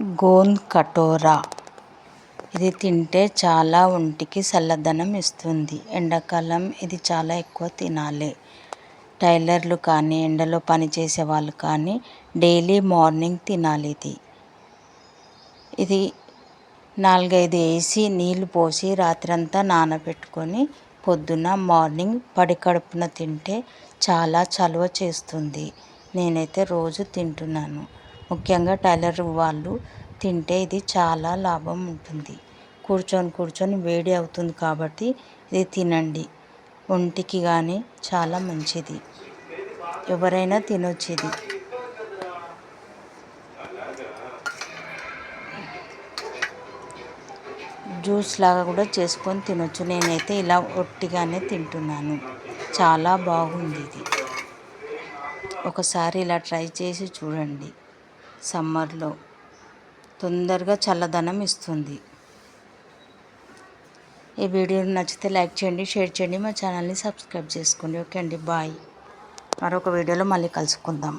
గోంద్ కటోరా. ఇది తింటే చాలా ఒంటికి చల్లదనం ఇస్తుంది. ఎండాకాలం ఇది చాలా ఎక్కువ తినాలి. టైలర్లు కానీ ఎండలో పనిచేసే వాళ్ళు కానీ డైలీ మార్నింగ్ తినాలి ఇది. ఇది నాలుగైదు వేసి నీళ్ళు పోసి రాత్రంతా నానబెట్టుకొని పొద్దున మార్నింగ్ పడి కడుపున తింటే చాలా చలువ చేస్తుంది. నేనైతే రోజు తింటున్నాను. ముఖ్యంగా టైలర్ వాళ్ళు తింటే ఇది చాలా లాభం ఉంటుంది. కూర్చొని కూర్చొని వేడి అవుతుంది కాబట్టి ఇది తినండి. ఒంటికి కానీ చాలా మంచిది. ఎవరైనా తినొచ్చు ఇది జ్యూస్ లాగా కూడా చేసుకొని తినొచ్చు. నేనైతే ఇలా ఒట్టిగానే తింటున్నాను. చాలా బాగుంది ఇది. ఒకసారి ఇలా ట్రై చేసి చూడండి. సమ్మర్లో తొందరగా చల్లదనం ఇస్తుంది. ఈ వీడియో నచ్చితే లైక్ చేయండి షేర్ చేయండి మా ఛానల్ని సబ్స్క్రైబ్ చేసుకోండి. ఓకే అండి బాయ్. మరొక వీడియోలో మళ్ళీ కలుసుకుందాం.